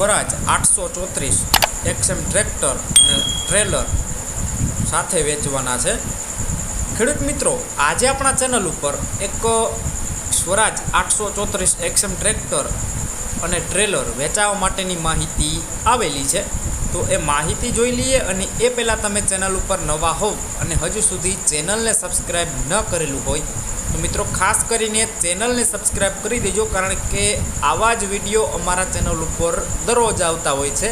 સ્વરાજ આઠસો ચોત્રીસ XM tractor અને ટ્રેલર સાથે વેચવાના છે. ખેડૂત મિત્રો, આજે આપણા ચેનલ ઉપર એક સ્વરાજ આઠસો ચોત્રીસ એક્સએમ ટ્રેક્ટર અને ટ્રેલર વેચાવા માટેની માહિતી આવેલી છે. તો એ માહિતી જોઈ લઈએ અને એ પહેલાં તમે ચેનલ ઉપર નવા હોવ અને હજુ સુધી ચેનલને સબસ્ક્રાઈબ ન કરેલું હોય, તો મિત્રો ખાસ કરીને ચેનલને સબસ્ક્રાઈબ કરી દેજો, કારણ કે આવા જ વીડિયો અમારા ચેનલ ઉપર દરરોજ આવતા હોય છે.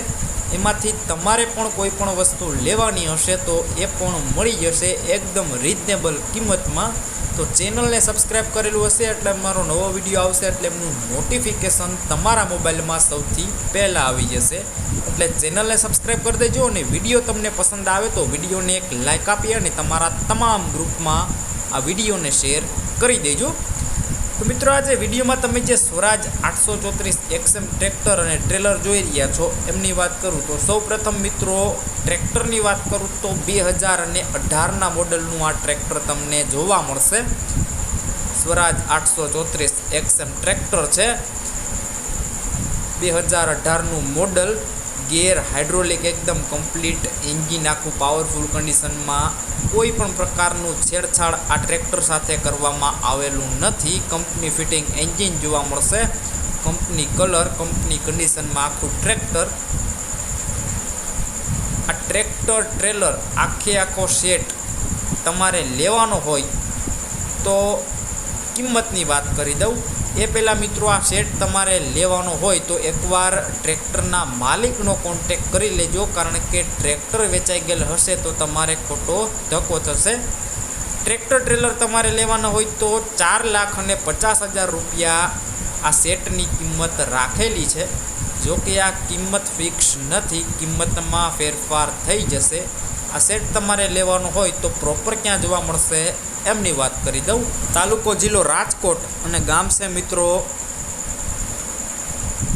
એમાંથી તમારે પણ કોઈ પણ વસ્તુ લેવાની હશે તો એ પણ મળી જશે એકદમ રિઝનેબલ કિંમતમાં. તો ચેનલને સબસ્ક્રાઈબ કરેલું હશે એટલે મારો નવો વીડિયો આવશે એટલે એમનું નોટિફિકેશન તમારા મોબાઈલમાં સૌથી પહેલાં આવી જશે. એટલે ચેનલને સબસ્ક્રાઈબ કરી દેજો અને વીડિયો તમને પસંદ આવે તો વિડીયોને એક લાઇક આપી અને તમારા તમામ ગ્રુપમાં આ વિડીયોને શેર કરી દેજો. તો મિત્રો આજે વિડીયોમાં તમે જે સ્વરાજ આઠસો ચોત્રીસ એક્સએમ ટ્રેક્ટર અને ટ્રેલર જોઈ રહ્યા છો, એમની વાત કરું તો સૌ મિત્રો ટ્રેક્ટરની વાત કરું તો બે હજાર અને અઢારના મોડલનું આ ટ્રેક્ટર તમને જોવા મળશે. સ્વરાજ આઠસો ચોત્રીસ એક્સએમ ટ્રેક્ટર છે. બે હજાર અઢારનું મોડલ ગેર હાઇડ્રોલિક એકદમ કમ્પ્લીટ એન્જિન આખું પાવરફુલ કન્ડિશનમાં કોઈ પણ પ્રકારનું છેડછાડ આ ટ્રેક્ટર સાથે કરવામાં આવેલું નથી. કંપની ફિટિંગ એન્જિન જોવા મળશે. કંપની કલર કંપની કન્ડિશનમાં આખું ટ્રેક્ટર આ ટ્રેક્ટર ટ્રેલર આખે આખો સેટ તમારે લેવાનો હોય તો કિંમતની વાત કરી દઉં. એ પહેલાં મિત્રો આ સેટ તમારે લેવાનો હોય તો એકવાર ટ્રેક્ટરના માલિકનો કોન્ટેક કરી લેજો. કારણ કે ટ્રેક્ટર વેચાઈ ગયેલ હશે તો તમારે ખોટો ધક્કો થશે. ટ્રેક્ટર ટ્રેલર તમારે લેવાનો હોય તો ચાર લાખ અને પચાસ હજાર રૂપિયા આ સેટની કિંમત રાખેલી છે. જો કે આ કિંમત ફિક્સ નથી. કિંમતમાં ફેરફાર થઈ જશે. આ સેટ તમારે લેવાનો હોય તો પ્રોપર ક્યાં જોવા મળશે એમની વાત કરી દઉં. તાલુકો જિલ્લો રાજકોટ અને ગામ છે મિત્રો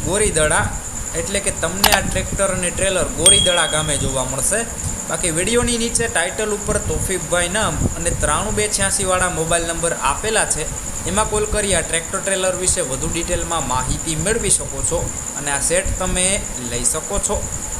ગોરીદડા. એટલે કે તમને આ ટ્રેક્ટર અને ટ્રેલર ગોરીદડા ગામે જોવા મળશે. બાકી વિડીયોની નીચે ટાઇટલ ઉપર તોફીકભાઈ નામ અને ત્રાણું બે છ્યાસીવાળા મોબાઈલ નંબર આપેલા છે. એમાં કોલ કરી આ ટ્રેક્ટર ટ્રેલર વિશે વધુ ડિટેલમાં માહિતી મેળવી શકો છો અને આ સેટ તમે લઈ શકો છો.